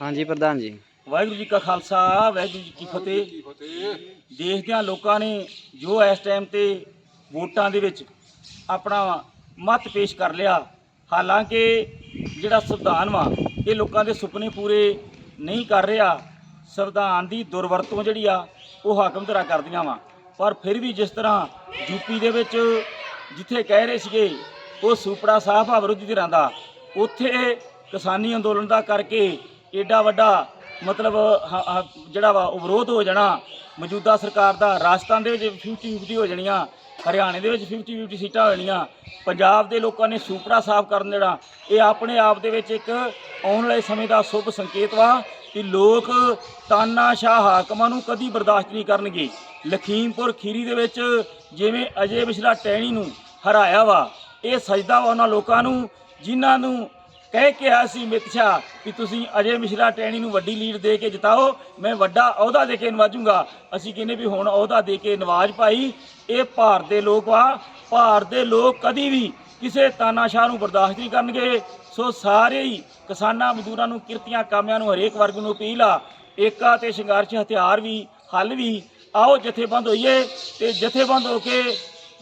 ਹਾਂਜੀ, ਪ੍ਰਧਾਨ ਜੀ। ਵਾਹਿਗੁਰੂ ਜੀ ਕਾ ਖਾਲਸਾ, ਵਾਹਿਗੁਰੂ ਜੀ ਕੀ ਫਤਿਹ। ਦੇਸ਼ ਦੀਆਂ ਲੋਕਾਂ ਨੇ ਜੋ ਇਸ ਟਾਈਮ ਤੇ ਵੋਟਾਂ ਦੇ ਵਿੱਚ ਆਪਣਾ ਮਤ ਪੇਸ਼ ਕਰ ਲਿਆ, ਹਾਲਾਂਕਿ ਜਿਹੜਾ ਸੰਵਿਧਾਨ ਵਾ, ਇਹ ਲੋਕਾਂ ਦੇ ਸੁਪਨੇ ਪੂਰੇ ਨਹੀਂ ਕਰ ਰਿਹਾ। ਸੰਵਿਧਾਨ ਦੀ ਦੁਰਵਰਤੋਂ ਜਿਹੜੀ ਆ, ਉਹ ਹਾਕਮ ਧਰਾ ਕਰਦੀਆਂ ਵਾ। ਪਰ ਫਿਰ ਵੀ ਜਿਸ ਤਰ੍ਹਾਂ ਯੂਪੀ ਦੇ ਵਿੱਚ ਜਿੱਥੇ ਕਹਿ ਰਹੇ ਸੀਗੇ, ਉਹ ਸੂਪੜਾ ਸਾਹਿਬ ਆ ਵਿਰੋਧੀ ਧਿਰਾਂ ਦਾ, ਉੱਥੇ ਕਿਸਾਨੀ ਅੰਦੋਲਨ ਦਾ ਕਰਕੇ ਏਡਾ ਵੱਡਾ ਮਤਲਬ ਹ- ਹ- ਜਿਹੜਾ ਵਾ, ਉਹ ਵਿਰੋਧ ਹੋ ਜਾਣਾ। ਮੌਜੂਦਾ ਸਰਕਾਰ ਦਾ ਰਾਜਸਥਾਨ ਦੇ ਵਿੱਚ 50 50 ਹੋ ਜਾਣੀਆਂ, ਹਰਿਆਣੇ ਦੇ ਵਿੱਚ 50 50 ਸੀਟਾਂ ਹੋ ਜਾਣੀਆਂ, ਪੰਜਾਬ ਦੇ ਲੋਕਾਂ ਨੇ ਸੂਪੜਾ ਸਾਫ਼ ਕਰਨ ਦੇਣਾ। ਇਹ ਆਪਣੇ ਆਪ ਦੇ ਵਿੱਚ ਇੱਕ ਆਉਣ ਵਾਲੇ ਸਮੇਂ ਦਾ ਸ਼ੁਭ ਸੰਕੇਤ ਵਾ ਕਿ ਲੋਕ ਤਾਨਾਸ਼ਾਹ ਹਾਕਮਾਂ ਨੂੰ ਕਦੀ ਬਰਦਾਸ਼ਤ ਨਹੀਂ ਕਰਨਗੇ। ਲਖੀਮਪੁਰ ਖੀਰੀ ਦੇ ਵਿੱਚ ਜਿਵੇਂ ਅਜੇ ਵਿਸ਼ਲਾ ਟੈਣੀ ਨੂੰ ਹਰਾਇਆ ਵਾ, ਇਹ ਸਜਦਾ ਵਾ ਉਹਨਾਂ ਲੋਕਾਂ ਨੂੰ, ਜਿਨ੍ਹਾਂ ਨੂੰ ਕਹਿ ਕਿਹਾ ਸੀ ਅਮਿਤ ਸ਼ਾਹ ਕਿ ਤੁਸੀਂ ਅਜੇ ਮਿਸ਼ਰਾ ਟੈਣੀ ਨੂੰ ਵੱਡੀ ਲੀਡ ਦੇ ਕੇ ਜਿਤਾਓ, ਮੈਂ ਵੱਡਾ ਅਹੁਦਾ ਦੇ ਕੇ ਨਵਾਜੂੰਗਾ। ਅਸੀਂ ਕਹਿੰਦੇ ਵੀ ਹੁਣ ਅਹੁਦਾ ਦੇ ਕੇ ਨਵਾਜ ਭਾਈ, ਇਹ ਭਾਰਤ ਦੇ ਲੋਕ ਆ, ਭਾਰਤ ਦੇ ਲੋਕ ਕਦੀ ਵੀ ਕਿਸੇ ਤਾਨਾਸ਼ਾਹ ਨੂੰ ਬਰਦਾਸ਼ਤ ਨਹੀਂ ਕਰਨਗੇ। ਸੋ ਸਾਰੇ ਹੀ ਕਿਸਾਨਾਂ ਮਜ਼ਦੂਰਾਂ ਨੂੰ, ਕਿਰਤੀਆਂ ਕਾਮਿਆਂ ਨੂੰ ਹਰੇਕ ਵਰਗ ਨੂੰ ਅਪੀਲ ਆ ਏਕਾ ਤੇ ਸੰਘਰਸ਼ ਹਥਿਆਰ ਵੀ, ਹੱਲ ਵੀ, ਆਓ ਜਥੇਬੰਦ ਹੋਈਏ ਤੇ ਜਥੇਬੰਦ ਹੋ ਕੇ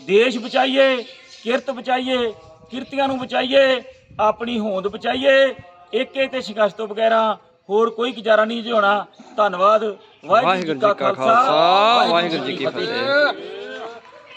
ਦੇਸ਼ ਬਚਾਈਏ। ਕਿਰਤ ਬਚਾਈਏ ਕਿਰਤੀਆਂ ਨੂੰ ਬਚਾਈਏ ਆਪਣੀ ਹੋਂਦ ਬਚਾਈਏ ਏਕੇ ਤੇ ਸੰਘਰਸ਼ ਤੋਂ ਬਗੈਰਾ ਹੋਰ ਕੋਈ ਗੁਜ਼ਾਰਾ ਨਹੀਂ ਜੀ ਹੋਣਾ ਧੰਨਵਾਦ। ਵਾਹਿਗੁਰੂ ਜੀ ਕਾ ਖਾਲਸਾ। ਵਾਹਿਗੁਰੂ ਜੀ ਕੀ ਫਤਿਹ।